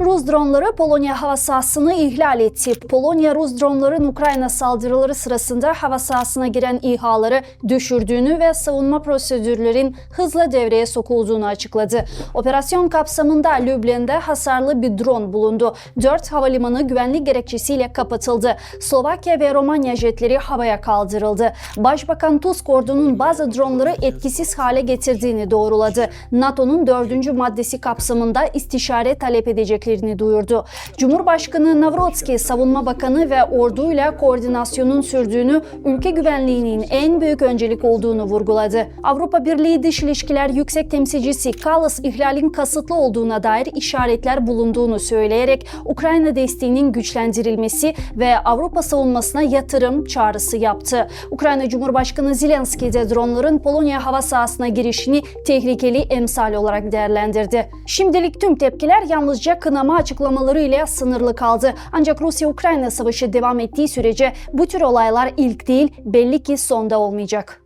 Rus dronları Polonya hava sahasını ihlal etti. Polonya Rus dronların Ukrayna saldırıları sırasında hava sahasına giren İHA'ları düşürdüğünü ve savunma prosedürlerin hızla devreye sokulduğunu açıkladı. Operasyon kapsamında Lübnan'da hasarlı bir drone bulundu. Dört havalimanı güvenlik gerekçesiyle kapatıldı. Slovakya ve Romanya jetleri havaya kaldırıldı. Başbakan Tusk ordunun bazı dronları etkisiz hale getirdiğini doğruladı. NATO'nun dördüncü maddesi kapsamında istişare talep edeceklerini duyurdu. Cumhurbaşkanı Navrotski, Savunma Bakanı ve orduyla koordinasyonun sürdüğünü, ülke güvenliğinin en büyük öncelik olduğunu vurguladı. Avrupa Birliği Dış İlişkiler Yüksek Temsilcisi Kallas ihlalin kasıtlı olduğuna dair işaretler bulunduğunu söyleyerek Ukrayna desteğinin güçlendirilmesi ve Avrupa savunmasına yatırım çağrısı yaptı. Ukrayna Cumhurbaşkanı Zelenski de dronların Polonya hava sahasına girişini tehlikeli emsal olarak değerlendirdi. Şimdilik tüm tepkiler yalnızca kınama açıklamaları ile sınırlı kaldı. Ancak Rusya-Ukrayna savaşı devam ettiği sürece bu tür olaylar ilk değil belli ki sonda olmayacak.